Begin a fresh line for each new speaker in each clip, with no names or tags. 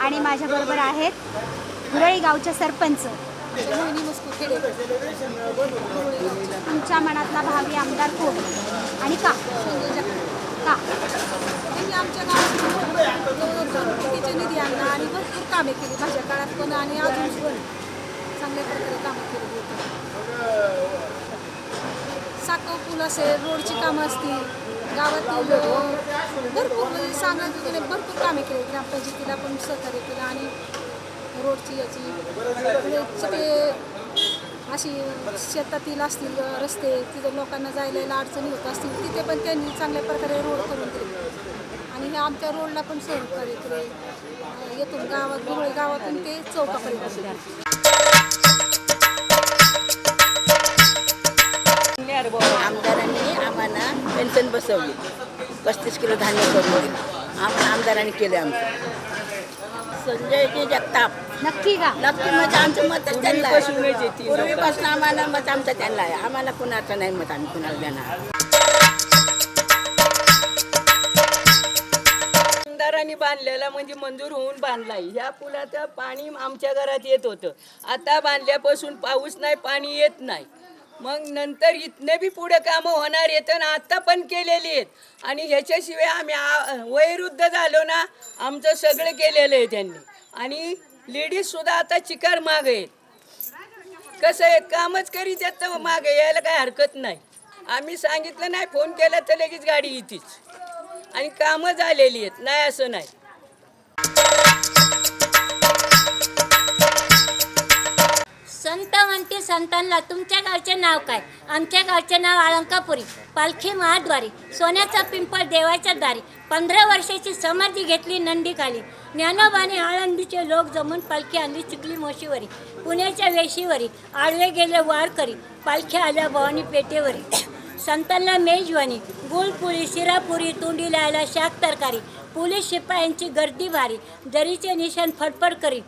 आणि माझ्याबरोबर आहेत गुरळी गावच्या सरपंच. तुमच्या मनातला भावी आमदार कोण? आणि का? का?
आमच्या गावात निधी आणला आणि भरपूर कामे केली. माझ्या काळात पण आणि अजून पण चांगल्या प्रकारे कामं केली साखर पूल असेल रोडची कामं असतील गावातील भरपूर म्हणजे सांगायचं गेले भरपूर कामे केली ग्रामपंचायतीला पण सहकार्य केलं आणि रोडची याची म्हणजे सगळे अशी शेतातील असतील रस्ते तिथं लोकांना जायला यायला अडचणी होत असतील तिथे पण त्यांनी चांगल्या प्रकारे रोड करून दिले. आणि हे आमच्या रोडला पण सहकार्य केले. अं, येथून गावात गुरळे गावातून ते चौकापर्यंत
आमदारांनी आम्हाला पेन्शन बसवली. पस्तीस किलो धान्य करून आम्हाला आमदारांनी केले आमचं. संजयजी जगताप.
नक्की का?
नक्की मत आमचं मत त्यांना. पूर्वीपासून आम्हाला मत आमचं त्यांना आहे. आम्हाला कुणाचं नाही मत आम्ही कुणाला देणार.
आमदारांनी बांधलेला म्हणजे मंजूर होऊन बांधलाय. ह्या पुलाचं पाणी आमच्या घरात येत होतं. आता बांधल्यापासून पाऊस नाही पाणी येत नाही. मग नंतर इथनं बी पुढे कामं होणार आहेत ना आत्ता पण केलेली आहेत. आणि ह्याच्याशिवाय आम्ही आ- झालो ना आमचं सगळं केलेलं आहे त्यांनी. आणि लेडीजसुद्धा आता चिकार माग आहेत. कसं आहे कामच करीत येत तर मागे यायला काय हरकत नाही. आम्ही सांगितलं नाही फोन केला तर लगेच गाडी येतीच. आणि कामं झालेली आहेत नाही असं नाही.
संतांना तुमच्या गावचे नाव काय? आमच्या गावचे नाव अलंकापुरी पालखी महाद्वारी सोन्याचा पिंपळ देवाच्या दारी. पंधरा वर्षाची समाधी घेतली नंदीखाली. ज्ञानोबाने आळंदीचे लोक जमून पालखी आणली चिखली मोशीवरी पुण्याच्या वेशीवरी आडवे गेले वारकरी पालख्या आल्या भवानी पेटेवरी. संतांना मेजवानी गुळपुरी शिरापुरी तोंडी लायला शाक तरकारी पोलीस शिपायांची गर्दी भारी जरीचे निशाण फडफड करी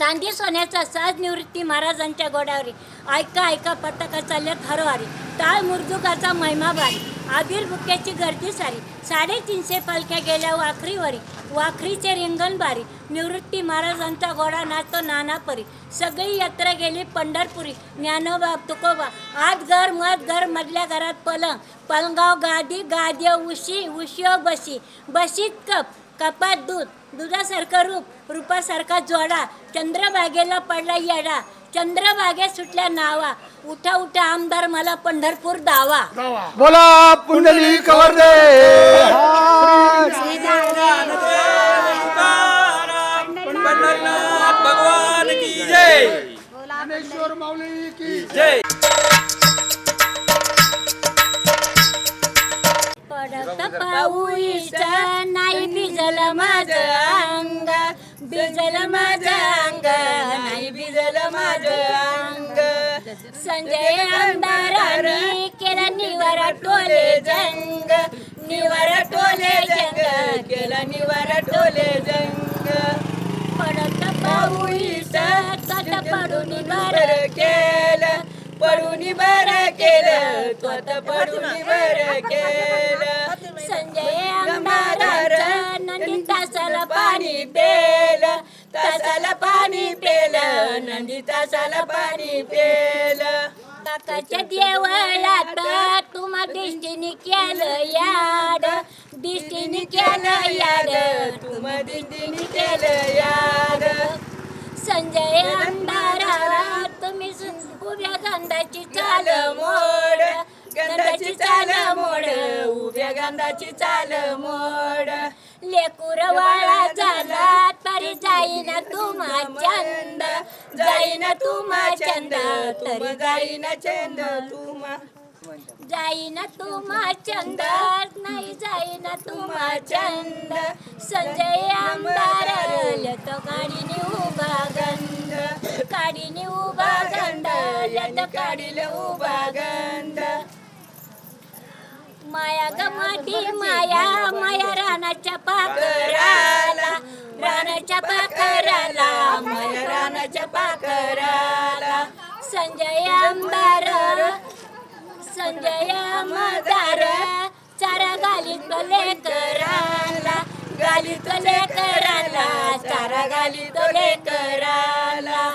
चांदी सोन्याचा साज निवृत्ती महाराजांच्या गोडावरी. ऐका ऐका पताका चालल्यात हरवारी. टाळ मुर्दुकाचा महिमा भारी आबिर बुक्याची गर्दी सारी. साडेतीनशे पालख्या गेल्या वाखरीवरी. वाखरीचे रिंगण बारी निवृत्ती महाराजांचा गोडा नाचतो नानापरी. सगळी यात्रा गेली पंढरपुरी. ज्ञानोबा तुकोबा. आत घर मत घर मधल्या घरात पलंग. पलंगाव गादी गाद्य उशी उशियो बशी. बशीत कप कपात दूध. दुधासारखं रूप रूपासारखा जोडा चंद्रभागेला पडला येडा. चंद्रभागे सुटल्या नावा. उठा उठा आमदार मला पंढरपूर दावा.
बोला पुंडली कवर्दे.
भगवान
संजय आमदारांनी केला निवारा टोले जंग. निवारा टोले जंग. केला निवारा टोले जंग. पडत पाऊस तट पडून बर केलं. पडून बर केलं. स्वत पडून बर केलं. संजय आमदार नंदी तासाला पाणी पेलं तासाला पाणी पेलं नंदी तासाला पाणी पेलं काकाच्या देवळात तुम्हा दिष्टीने केलं याड. दिष्टीने केलं याड. तुम्हा दिष्टीने केलं याड. संजय आमदारा तुम्ही उभ्या गंधाची चाल मोड. गंधाची चाल मोड. उभ्या गंधाची चाल मोड. लेकूर वाळा झाला तरी जाईन तुम्हा चंद जाईन तुम्हा चंद तरी जाईन चंद तुम्हा. जाईन तुम्हा चंद नाही जाईन तुम्हा चंद संजय आमदार लत काढीने उभा गंध. काढीने उभा गंध लत काडील उभा गंध. माया गमाटी माया माया रानाच्या पाखराला रानाच्या पाखराला माया रानाच्या पाखराला. संजय आंबार संजय मदार चारा गाली तो लेकराला गाली तो लेकराला चारा गाली तो लेकराला.